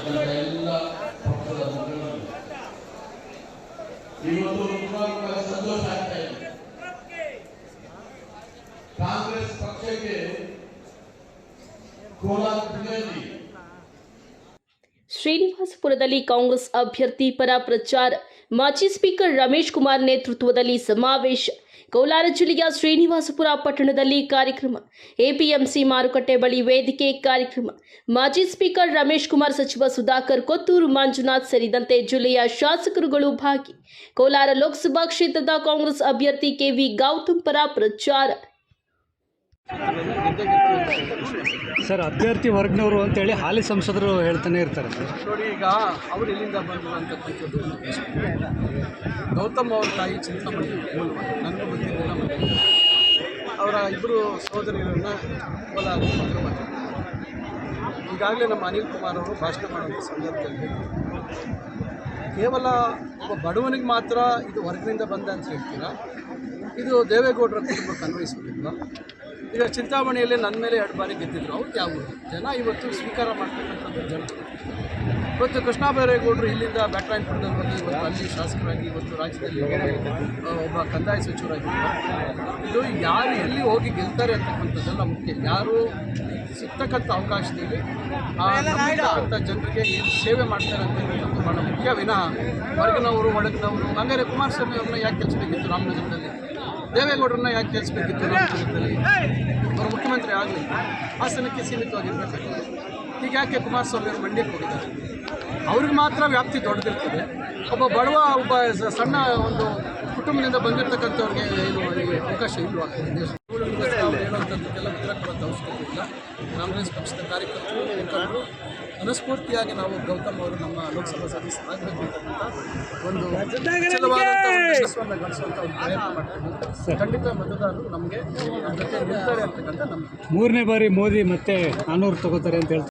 ಎಲ್ಲ ಪಕ್ಷದ ಮುಖಂಡರು ಇವತ್ತು ನಿಜವಾಗ್ಲೂ ಸಂತೋಷ ಆಗ್ತಾ ಇದೆ. ಕಾಂಗ್ರೆಸ್ ಪಕ್ಷಕ್ಕೆ ಕೋಲಾರ ಜಿಲ್ಲೆಯಲ್ಲಿ ಶ್ರೀನಿವಾಸಪುರದಲ್ಲಿ ಕಾಂಗ್ರೆಸ್ ಅಭ್ಯರ್ಥಿ ಪರ ಪ್ರಚಾರ ಮಾಜಿ ಸ್ಪೀಕರ್ ರಮೇಶ್ ಕುಮಾರ್ ನೇತೃತ್ವದಲ್ಲಿ ಸಮಾವೇಶ. ಕೋಲಾರ ಜಿಲ್ಲೆಯ ಶ್ರೀನಿವಾಸಪುರ ಪಟ್ಟಣದಲ್ಲಿ ಕಾರ್ಯಕ್ರಮ. ಎಪಿಎಂಸಿ ಮಾರುಕಟ್ಟೆ ಬಳಿ ವೇದಿಕೆ ಕಾರ್ಯಕ್ರಮ. ಮಾಜಿ ಸ್ಪೀಕರ್ ರಮೇಶ್ ಕುಮಾರ್ ಸಚಿವ ಸುಧಾಕರ್ ಕೊತ್ತೂರು ಮಂಜುನಾಥ್ ಸೇರಿದಂತೆ ಜಿಲ್ಲೆಯ ಶಾಸಕರುಗಳು ಭಾಗಿ. ಕೋಲಾರ ಲೋಕಸಭಾ ಕ್ಷೇತ್ರದ ಕಾಂಗ್ರೆಸ್ ಅಭ್ಯರ್ಥಿ ಕೆವಿ ಗೌತಮ್ ಪರ ಪ್ರಚಾರ. ಸರ್, ಅಭ್ಯರ್ಥಿ ವರ್ಗನವರು ಅಂತೇಳಿ ಹಾಲಿ ಸಂಸದರು ಹೇಳ್ತಾನೆ ಇರ್ತಾರೆ. ನೋಡಿ, ಈಗ ಅವ್ರು ಎಲ್ಲಿಂದ ಬಂದರು ಅಂತಕ್ಕಂಥದ್ದು. ಗೌತಮ್ ಅವ್ರ ತಾಯಿ ಚಿಂತಾಮಣಿ ನನಗೂ ಗೊತ್ತಿರಲಿಲ್ಲ ಅವರ ಇಬ್ಬರು ಸಹೋದರಿಯರನ್ನ ಈಗಾಗಲೇ ನಮ್ಮ ಅನಿಲ್ ಕುಮಾರ್ ಅವರು ಭಾಷಣ ಮಾಡುವಂಥ ಸಂದರ್ಭದಲ್ಲಿ ಕೇವಲ ಒಬ್ಬ ಬಡವನಿಗೆ ಮಾತ್ರ ಇದು ಹೊರಗಿನಿಂದ ಬಂದ ಅಂತ ಹೇಳ್ತೀರಾ? ಇದು ದೇವೇಗೌಡರ ಕುಟುಂಬಕ್ಕೆ ಅನ್ವಯಿಸೋದಿಲ್ಲ ಈಗ ಚಿಂತಾಮಣಿಯಲ್ಲಿ ನನ್ನ ಮೇಲೆ ಎರಡು ಬಾರಿ ಗೆದ್ದಿದ್ರು. ಅವ್ರು ಯಾವ ಜನ ಇವತ್ತು ಸ್ವೀಕಾರ ಮಾಡ್ತಕ್ಕಂಥದ್ದು ಜನ. ಇವತ್ತು ಕೃಷ್ಣ ಬೈರೇಗೌಡರು ಇಲ್ಲಿಂದ ಬ್ಯಾಟ್ರಾಯನ್ಪುರದಲ್ಲಿ ಬಂದು ಇವತ್ತು ಅಲ್ಲಿ ಶಾಸಕರಾಗಿ ಇವತ್ತು ರಾಜ್ಯದಲ್ಲಿ ಒಬ್ಬ ಕಂದಾಯ ಸಚಿವರಾಗಿ ಇದು ಯಾರು ಎಲ್ಲಿ ಹೋಗಿ ಗೆಲ್ತಾರೆ ಅಂತಕ್ಕಂಥದ್ದೆಲ್ಲ ಮುಖ್ಯ. ಯಾರು ಸಿಗ್ತಕ್ಕಂಥ ಅವಕಾಶದಲ್ಲಿ ನಂಬಿರ್ತಕ್ಕಂಥ ಜನರಿಗೆ ಏನು ಸೇವೆ ಮಾಡ್ತಾರೆ ಅಂತಕ್ಕಂಥದ್ದು ಭಾಳ ಮುಖ್ಯ. ವಿನಃ ಹೊರಗಿನವರು ಒಳಗಿನವರು, ಹಂಗಾರೆ ಕುಮಾರಸ್ವಾಮಿ ಅವ್ರನ್ನ ಯಾಕೆ ಕೆಲಸಬೇಕಿತ್ತು ರಾಮನಗರದಲ್ಲಿ? ದೇವೇಗೌಡರನ್ನ ಯಾಕೆ ಕೇಳಿಸ್ಬೇಕಿತ್ತು ಅವರು ಮುಖ್ಯಮಂತ್ರಿ ಆಗಲಿ ಹಾಸನಕ್ಕೆ ಸೀಮಿತವಾಗಿರ್ಬೇಕಾಗಿತ್ತು ಈಗ ಯಾಕೆ ಕುಮಾರಸ್ವಾಮಿ ಅವರು ಮಂಡ್ಯಕ್ಕೆ ಹೋಗಿದ್ದಾರೆ? ಅವ್ರಿಗೆ ಮಾತ್ರ ವ್ಯಾಪ್ತಿ ದೊಡ್ಡದಿರ್ತದೆ. ಒಬ್ಬ ಬಡವ ಒಬ್ಬ ಸಣ್ಣ ಒಂದು ಕುಟುಂಬದಿಂದ ಬಂದಿರತಕ್ಕಂಥವ್ರಿಗೆ ಏನು ಅವರಿಗೆ ಅವಕಾಶ ಇಲ್ವಾ? ದೇಶ ಹೇಳುವಂಥದ್ದಕ್ಕೆಲ್ಲ ಉತ್ತರ ಕೊಡುವಂಥ ಅವಶ್ಯಕತೆ ಇಲ್ಲ. ಕಾಂಗ್ರೆಸ್ ಪಕ್ಷದ ಕಾರ್ಯಕರ್ತರು, ಮುಖಂಡರು, ಮನಸ್ಫೂರ್ತಿಯಾಗಿ ನಾವು ಗೌತಮ್ ಅವರು ನಮ್ಮ ಲೋಕಸಭಾ ಸದಸ್ಯರಾಗಬೇಕು ಅಂತಕ್ಕಂಥ ಒಂದು ಯಶಸ್ಸನ್ನು ಗಳಿಸುವಂಥ ಒಂದು ಪ್ರಯತ್ನ ಮಾಡ್ತೀವಿ. ಖಂಡಿತ ಮತದಾರರು ನಮಗೆ ಮೂರನೇ ಬಾರಿ ಮೋದಿ ಮತ್ತೆ ನಾನೂರು ತಗೋತಾರೆ ಅಂತ ಹೇಳ್ತಾರೆ.